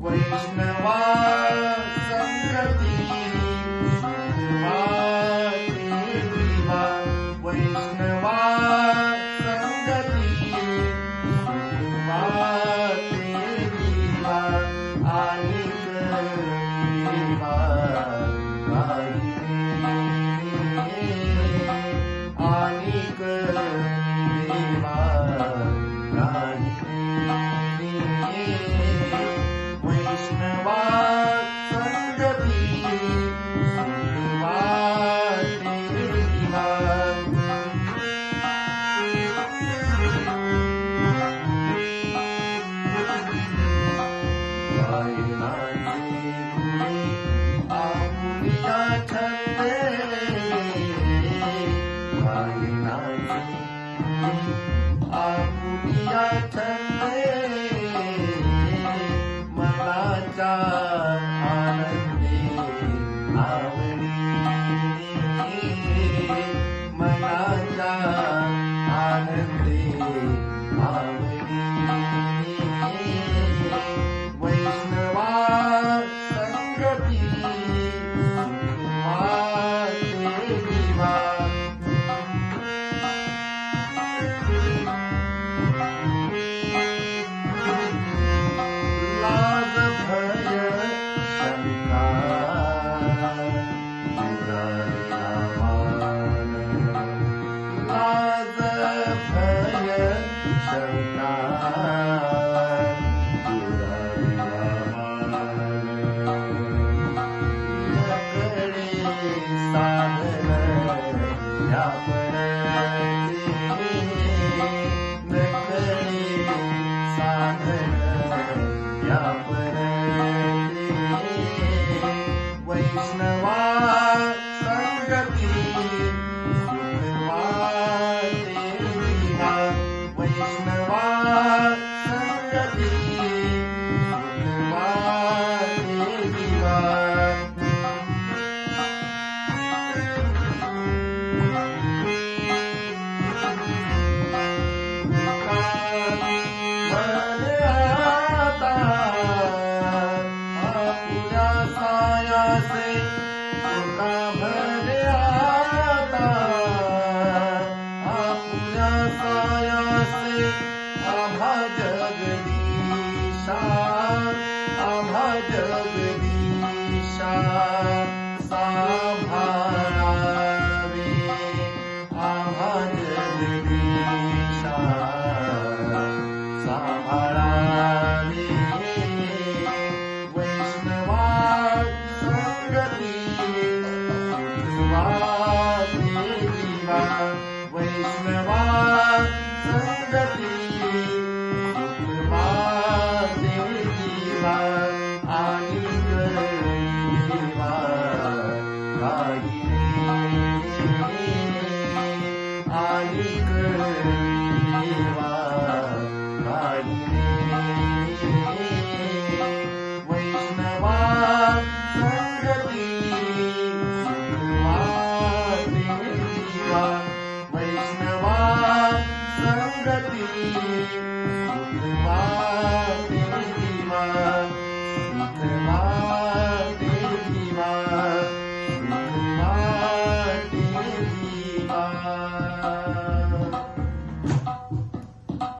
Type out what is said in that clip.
Where's now wife? love. Yeah, Waves in Jagadisha आभा जगदीशा साभारावे आभा जगदीशा साभारावे वैष्णवा संगती वैष्णवा संगती Thank you.